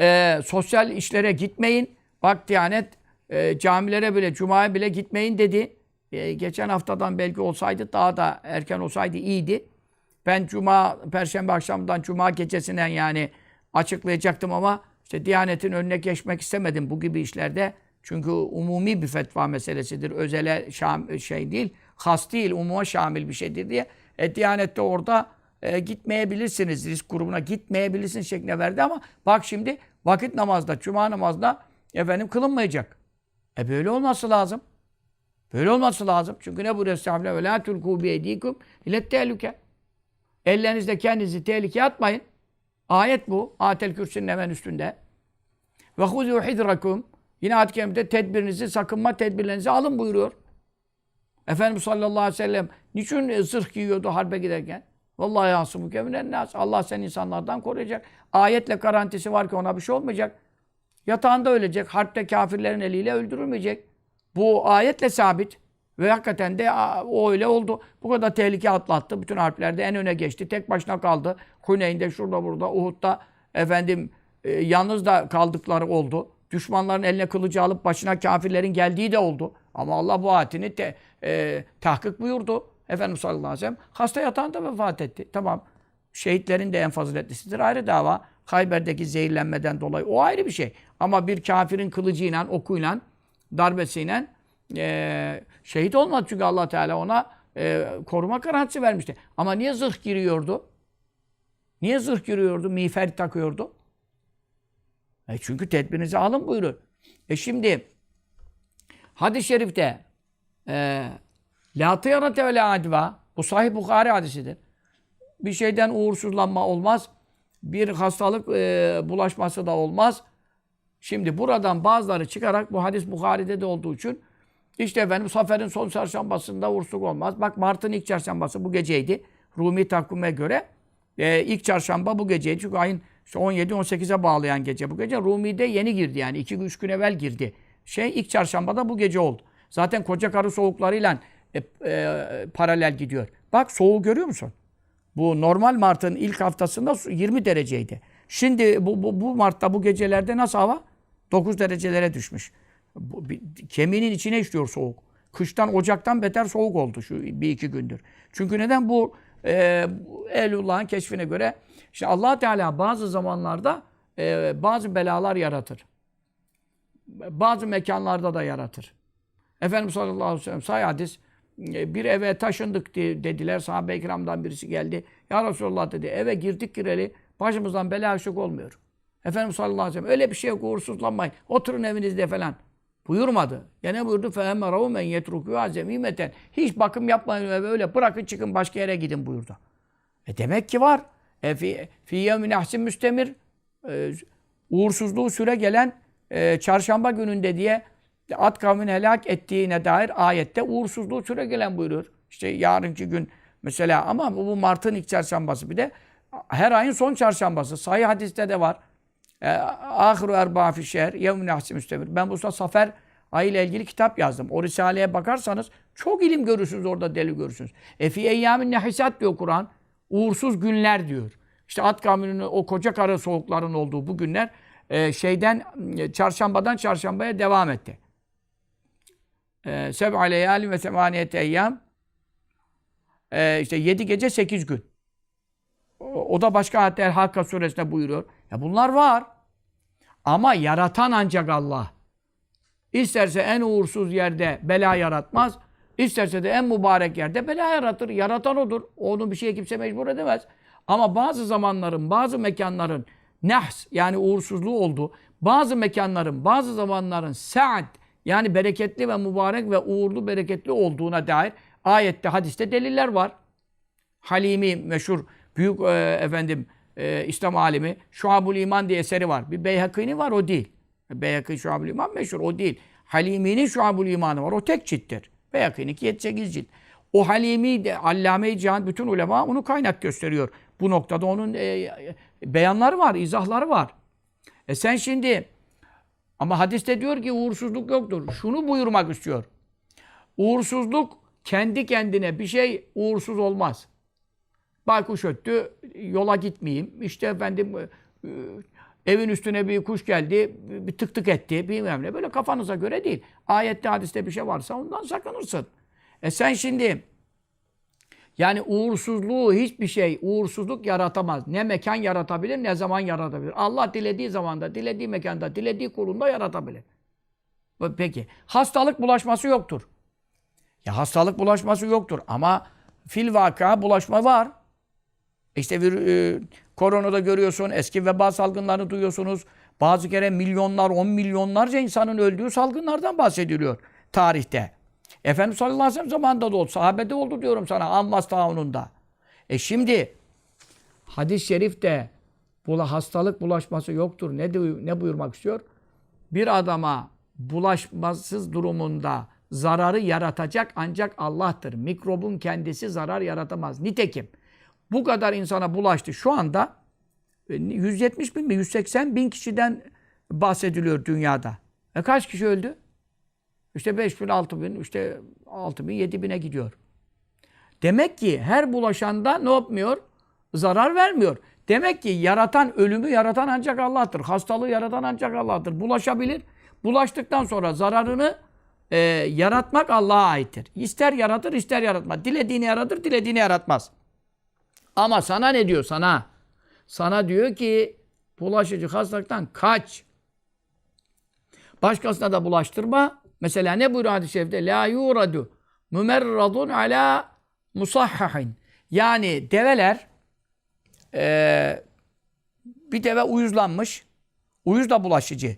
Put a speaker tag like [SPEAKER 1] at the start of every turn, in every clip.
[SPEAKER 1] e, sosyal işlere gitmeyin. Bak Diyanet e, camilere bile, cumaya bile gitmeyin dedi. E, geçen haftadan belki olsaydı daha da erken olsaydı iyiydi. Ben cuma, perşembe akşamından cuma gecesinden yani açıklayacaktım ama işte Diyanet'in önüne geçmek istemedim bu gibi işlerde. Çünkü umumi bir fetva meselesidir. Özele şam, şey değil, has değil, umuma şamil bir şeydir diye. E, Diyanet de orada e, gitmeyebilirsiniz, risk grubuna gitmeyebilirsiniz şeklinde verdi ama bak şimdi vakit namazda, cuma namazda efendim kılınmayacak. E böyle olması lazım. Böyle olması lazım. Çünkü ne buyuruyor Estağfirullah ve la tulku bi eydikum ile tehlike. Ellerinizde kendinizi tehlikeye atmayın. Ayet bu. Atel kürsünün hemen üstünde. Ve huzu hidrakum. Yine ayet-i tedbirinizi, sakınma tedbirlerinizi alın buyuruyor. Efendimiz sallallahu aleyhi ve sellem niçin zırh giyiyordu harbe giderken? Vallahi yasımı keminen nas. Allah seni insanlardan koruyacak. Ayetle garantisi var ki ona bir şey olmayacak. Yatağında ölecek. Harpte kafirlerin eliyle öldürülmeyecek. Bu ayetle sabit. Ve hakikaten de o öyle oldu. Bu kadar tehlike atlattı. Bütün harplerde en öne geçti. Tek başına kaldı. Huneyn'de, şurada, burada, Uhud'da efendim e, yalnız da kaldıkları oldu. Düşmanların eline kılıcı alıp başına kafirlerin geldiği de oldu. Ama Allah bu ayetini te, e, tahkik buyurdu. Efendimiz sallallahu aleyhi ve sellem hasta yatağında vefat etti. Tamam. Şehitlerin de en faziletlisidir. Ayrı dava. Hayber'deki zehirlenmeden dolayı. O ayrı bir şey. Ama bir kafirin kılıcıyla, okuyla, darbesiyle e, şehit olmadı. Çünkü allah Teala ona e, koruma garantisi vermişti. Ama niye zırh giriyordu? Niye zırh giriyordu? Miğfer takıyordu? E çünkü tedbirinizi alın buyurur. E şimdi hadis-i şerifte e, La tıyarate ve la adva bu sahih Bukhari hadisidir. Bir şeyden uğursuzlanma olmaz. Bir hastalık e, bulaşması da olmaz. Şimdi buradan bazıları çıkarak bu hadis Bukhari'de de olduğu için işte efendim Safer'in son çarşambasında uğursuzluk olmaz. Bak Mart'ın ilk çarşambası bu geceydi. Rumi takvime göre e, ilk çarşamba bu geceydi. Çünkü ayın işte 17-18'e bağlayan gece bu gece. Rumi'de yeni girdi yani 2-3 gün evvel girdi. Şey ilk çarşambada bu gece oldu. Zaten koca karı soğuklarıyla e, e, paralel gidiyor. Bak soğuğu görüyor musun? Bu normal Mart'ın ilk haftasında 20 dereceydi. Şimdi bu, bu, bu Mart'ta bu gecelerde nasıl hava? 9 derecelere düşmüş. Bu, bir, kemiğinin içine işliyor soğuk. Kıştan, Ocak'tan beter soğuk oldu şu bir iki gündür. Çünkü neden bu e, Ehlullah'ın keşfine göre işte allah Teala bazı zamanlarda e, bazı belalar yaratır. Bazı mekanlarda da yaratır. Efendimiz sallallahu aleyhi ve sellem say hadis bir eve taşındık dediler. Sahabe-i kiramdan birisi geldi. Ya Resulullah dedi eve girdik gireli başımızdan bela ışık olmuyor. Efendimiz sallallahu aleyhi ve sellem öyle bir şey yok uğursuzlanmayın. Oturun evinizde falan. Buyurmadı. Ya ne buyurdu? فَاَمَّرَوْ مَنْ يَتْرُكُوا عَزَمِيمَةً Hiç bakım yapmayın eve öyle bırakın çıkın başka yere gidin buyurdu. E demek ki var. E fi, fi yevmin ahsin müstemir e, uğursuzluğu süre gelen e, çarşamba gününde diye At kavmin helak ettiğine dair ayette uğursuzluğu süre gelen buyuruyor. İşte yarınki gün mesela ama bu, bu Mart'ın ilk çarşambası bir de her ayın son çarşambası. Sahih hadiste de var. E, Ahiru erba fi şehr yevmin ahsi müstemir. Ben bu Safer ayıyla ilgili kitap yazdım. O risaleye bakarsanız çok ilim görürsünüz orada deli görürsünüz. E fi eyyamin nehisat diyor Kur'an. Uğursuz günler diyor. İşte at kavminin o koca karı soğukların olduğu bu günler e, şeyden çarşambadan çarşambaya devam etti. Seb'a leyali ve semaniyete eyyam e, işte yedi gece sekiz gün. O, o da başka ayetler Hakka suresinde buyuruyor. Ya bunlar var. Ama yaratan ancak Allah. İsterse en uğursuz yerde bela yaratmaz. İsterse de en mübarek yerde bela yaratır. Yaratan odur. Onu bir şeye kimse mecbur edemez. Ama bazı zamanların, bazı mekanların nehs yani uğursuzluğu oldu. Bazı mekanların, bazı zamanların saat yani bereketli ve mübarek ve uğurlu bereketli olduğuna dair ayette, hadiste deliller var. Halimi meşhur büyük e, efendim e, İslam alimi Şuabul İman diye eseri var. Bir Beyhaki'nin var o değil. Beyhaki Şuabul İman meşhur o değil. Halimi'nin Şuabul İmanı var. O tek cilttir. Beyhaki'nin 7-8 cilt. O Halimi de Allame-i Cihan bütün ulema onu kaynak gösteriyor. Bu noktada onun e, beyanları var, izahları var. E sen şimdi ama hadiste diyor ki uğursuzluk yoktur. Şunu buyurmak istiyor. Uğursuzluk kendi kendine bir şey uğursuz olmaz. Baykuş öttü, yola gitmeyeyim. İşte efendim evin üstüne bir kuş geldi, bir tık tık etti, bilmem ne. Böyle kafanıza göre değil. Ayette, hadiste bir şey varsa ondan sakınırsın. E sen şimdi yani uğursuzluğu hiçbir şey, uğursuzluk yaratamaz. Ne mekan yaratabilir, ne zaman yaratabilir. Allah dilediği zamanda, dilediği mekanda, dilediği kulunda yaratabilir. Peki, hastalık bulaşması yoktur. Ya hastalık bulaşması yoktur ama fil vaka bulaşma var. İşte bir e, koronada görüyorsun, eski veba salgınlarını duyuyorsunuz. Bazı kere milyonlar, on milyonlarca insanın öldüğü salgınlardan bahsediliyor tarihte. Efendimiz sallallahu aleyhi ve sellem zamanında da oldu. Sahabede oldu diyorum sana. Ammas taununda. E şimdi hadis-i şerifte bula hastalık bulaşması yoktur. Ne, de, ne buyurmak istiyor? Bir adama bulaşmasız durumunda zararı yaratacak ancak Allah'tır. Mikrobun kendisi zarar yaratamaz. Nitekim bu kadar insana bulaştı. Şu anda 170 bin mi 180 bin kişiden bahsediliyor dünyada. E kaç kişi öldü? İşte 5 bin, 6 bin, işte 6 bin, 7 bine gidiyor. Demek ki her bulaşanda ne yapmıyor? Zarar vermiyor. Demek ki yaratan, ölümü yaratan ancak Allah'tır. Hastalığı yaratan ancak Allah'tır. Bulaşabilir. Bulaştıktan sonra zararını e, yaratmak Allah'a aittir. İster yaratır, ister yaratmaz. Dilediğini yaratır, dilediğini yaratmaz. Ama sana ne diyor sana? Sana diyor ki bulaşıcı hastalıktan kaç. Başkasına da bulaştırma. Mesela ne buyuruyor hadis-i şerifte? La yuradu mümerradun ala musahhahin. Yani develer e, bir deve uyuzlanmış. Uyuz da bulaşıcı.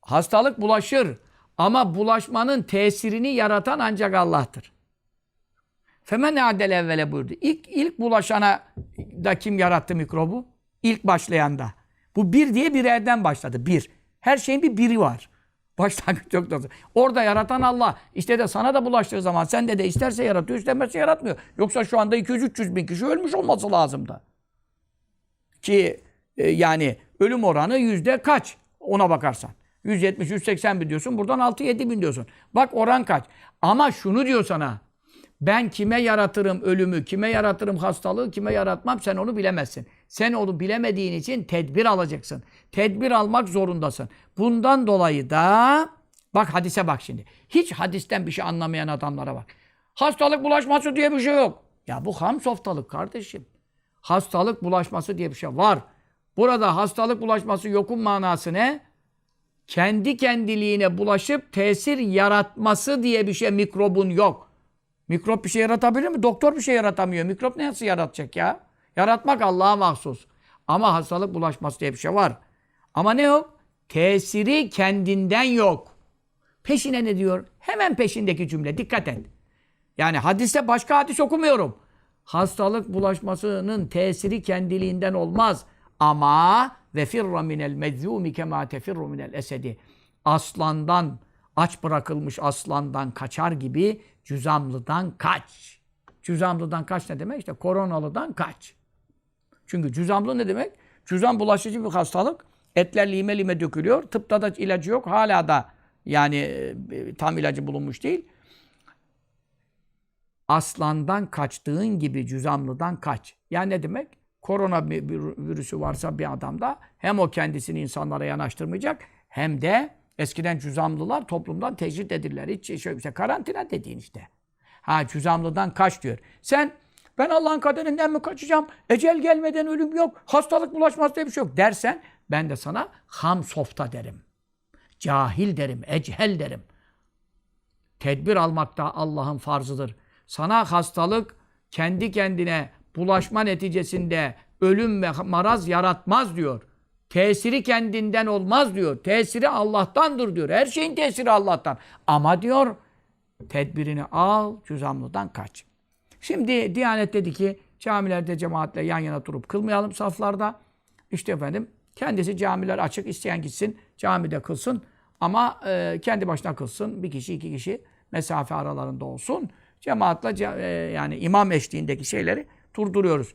[SPEAKER 1] Hastalık bulaşır. Ama bulaşmanın tesirini yaratan ancak Allah'tır. Femen adel evvele buyurdu. İlk, ilk bulaşana da kim yarattı mikrobu? İlk başlayanda. Bu bir diye bir yerden başladı. Bir. Her şeyin bir biri var. Başlangıç yok da. Orada yaratan Allah. İşte de sana da bulaştığı zaman sen de de isterse yaratıyor, istemezse yaratmıyor. Yoksa şu anda 200-300 bin kişi ölmüş olması lazımdı. Ki e, yani ölüm oranı yüzde kaç ona bakarsan. 170-180 bin diyorsun. Buradan 6-7 bin diyorsun. Bak oran kaç. Ama şunu diyor sana. Ben kime yaratırım ölümü, kime yaratırım hastalığı, kime yaratmam sen onu bilemezsin. Sen onu bilemediğin için tedbir alacaksın. Tedbir almak zorundasın. Bundan dolayı da bak hadise bak şimdi. Hiç hadisten bir şey anlamayan adamlara bak. Hastalık bulaşması diye bir şey yok. Ya bu ham softalık kardeşim. Hastalık bulaşması diye bir şey var. Burada hastalık bulaşması yokun manası ne? Kendi kendiliğine bulaşıp tesir yaratması diye bir şey mikrobun yok. Mikrop bir şey yaratabilir mi? Doktor bir şey yaratamıyor. Mikrop ne nasıl yaratacak ya? Yaratmak Allah'a mahsus. Ama hastalık bulaşması diye bir şey var. Ama ne yok? Tesiri kendinden yok. Peşine ne diyor? Hemen peşindeki cümle. Dikkat et. Yani hadiste başka hadis okumuyorum. Hastalık bulaşmasının tesiri kendiliğinden olmaz. Ama ve firra minel medzumi kema tefirru minel esedi. Aslandan, aç bırakılmış aslandan kaçar gibi cüzamlıdan kaç. Cüzamlıdan kaç ne demek? İşte koronalıdan kaç. Çünkü cüzamlı ne demek? Cüzam bulaşıcı bir hastalık. Etler lime lime dökülüyor. Tıpta da ilacı yok. Hala da yani e, tam ilacı bulunmuş değil. Aslandan kaçtığın gibi cüzamlıdan kaç. Yani ne demek? Korona virüsü varsa bir adamda hem o kendisini insanlara yanaştırmayacak hem de eskiden cüzamlılar toplumdan tecrit edilirler. Hiç şöyle işte karantina dediğin işte. Ha cüzamlıdan kaç diyor. Sen ben Allah'ın kaderinden mi kaçacağım? Ecel gelmeden ölüm yok. Hastalık bulaşmaz diye bir şey yok dersen ben de sana ham softa derim. Cahil derim, echel derim. Tedbir almak da Allah'ın farzıdır. Sana hastalık kendi kendine bulaşma neticesinde ölüm ve maraz yaratmaz diyor. Tesiri kendinden olmaz diyor. Tesiri Allah'tandır diyor. Her şeyin tesiri Allah'tan. Ama diyor tedbirini al, cüzamlıdan kaç. Şimdi Diyanet dedi ki camilerde cemaatle yan yana durup kılmayalım saflarda. İşte efendim kendisi camiler açık isteyen gitsin camide kılsın ama e, kendi başına kılsın. Bir kişi iki kişi mesafe aralarında olsun. Cemaatle e, yani imam eşliğindeki şeyleri durduruyoruz.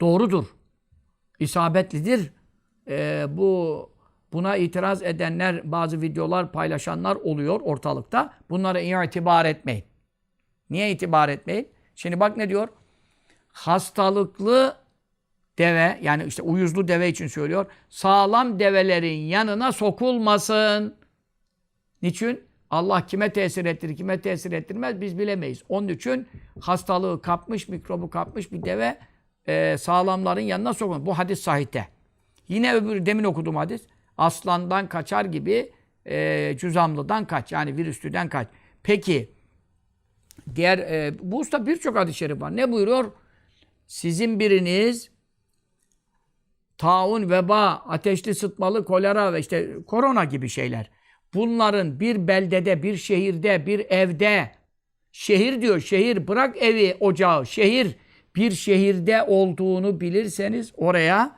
[SPEAKER 1] Doğrudur. İsabetlidir. E, bu buna itiraz edenler, bazı videolar paylaşanlar oluyor ortalıkta. Bunlara itibar etmeyin. Niye itibar etmeyin? Şimdi bak ne diyor? Hastalıklı deve yani işte uyuzlu deve için söylüyor. Sağlam develerin yanına sokulmasın. Niçin? Allah kime tesir ettirir, kime tesir ettirmez biz bilemeyiz. Onun için hastalığı kapmış, mikrobu kapmış bir deve e, sağlamların yanına sokun. Bu hadis sahihte. Yine öbür demin okuduğum hadis. Aslandan kaçar gibi e, cüzamlıdan kaç. Yani virüslüden kaç. Peki diğer e, bu usta birçok hadis-i şerif var. Ne buyuruyor? Sizin biriniz taun, veba, ateşli sıtmalı, kolera ve işte korona gibi şeyler. Bunların bir beldede, bir şehirde, bir evde, şehir diyor, şehir bırak evi, ocağı, şehir, bir şehirde olduğunu bilirseniz oraya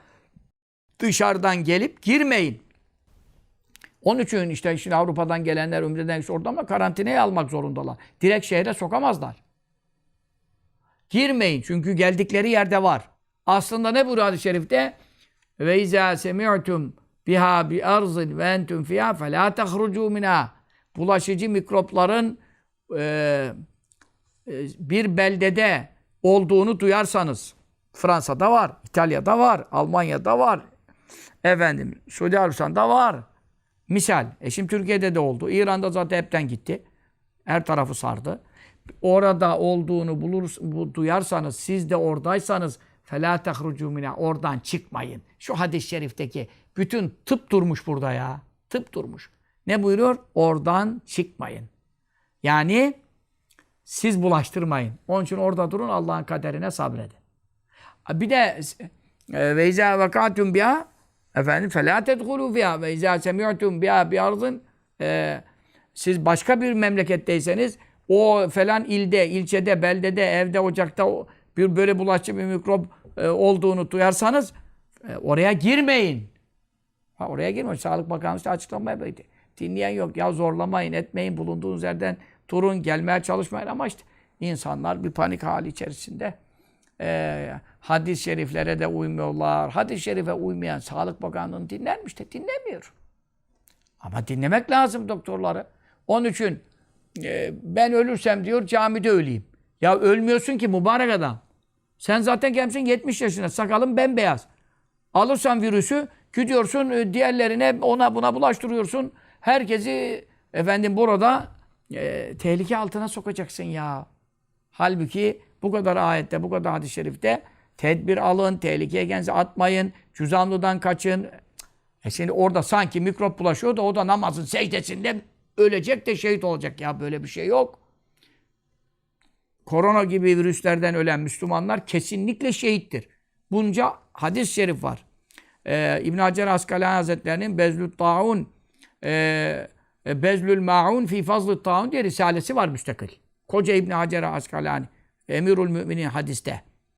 [SPEAKER 1] dışarıdan gelip girmeyin. Onun için işte şimdi Avrupa'dan gelenler, Ümre'den işte oradan ama karantinaya almak zorundalar. Direkt şehre sokamazlar. Girmeyin çünkü geldikleri yerde var. Aslında ne buyuruyor hadis-i şerifte? Ve izâ semi'tum biha bi arzin ve entum fiyâ felâ tehrucû minâ. Bulaşıcı mikropların e, e, bir beldede olduğunu duyarsanız Fransa'da var, İtalya'da var, Almanya'da var, efendim Suudi Arabistan'da var. Misal, e şimdi Türkiye'de de oldu. İran'da zaten hepten gitti. Her tarafı sardı. Orada olduğunu bulur, bu, duyarsanız, siz de oradaysanız فَلَا تَخْرُجُوا مِنَا Oradan çıkmayın. Şu hadis-i şerifteki bütün tıp durmuş burada ya. Tıp durmuş. Ne buyuruyor? Oradan çıkmayın. Yani siz bulaştırmayın. Onun için orada durun Allah'ın kaderine sabredin. Bir de e, ve izâ vekâtum biha efendim ve izâ semi'tum biha bi arzın e, siz başka bir memleketteyseniz o falan ilde, ilçede, beldede, evde, ocakta bir böyle bulaşıcı bir mikrop e, olduğunu duyarsanız e, oraya girmeyin. Ha, oraya girmeyin. Sağlık Bakanlığı işte açıklama yapıyor. Dinleyen yok. Ya zorlamayın, etmeyin. Bulunduğunuz yerden durun, gelmeye çalışmayın. Ama işte insanlar bir panik hali içerisinde. E, hadis-i şeriflere de uymuyorlar. Hadis-i şerife uymayan Sağlık Bakanlığı'nı dinler mi işte? Dinlemiyor. Ama dinlemek lazım doktorları. Onun için e, ben ölürsem diyor camide öleyim. Ya ölmüyorsun ki mübarek adam. Sen zaten gelmişsin 70 yaşına. Sakalın bembeyaz. Alırsan virüsü gidiyorsun e, diğerlerine ona buna bulaştırıyorsun. Herkesi efendim burada e, tehlike altına sokacaksın ya. Halbuki bu kadar ayette, bu kadar hadis-i şerifte tedbir alın, tehlikeye kendinizi atmayın, cüzamlıdan kaçın. E şimdi orada sanki mikrop bulaşıyor da o da namazın secdesinde ölecek de şehit olacak. Ya böyle bir şey yok. Korona gibi virüslerden ölen Müslümanlar kesinlikle şehittir. Bunca hadis-i şerif var. Ee, İbn Hacer Askalani Hazretlerinin Bezlül Taun e, e, Bezlül Maun fi Fazlü Taun diye risalesi var müstakil. Koca İbn Hacer Askalani Emirül Müminin hadiste.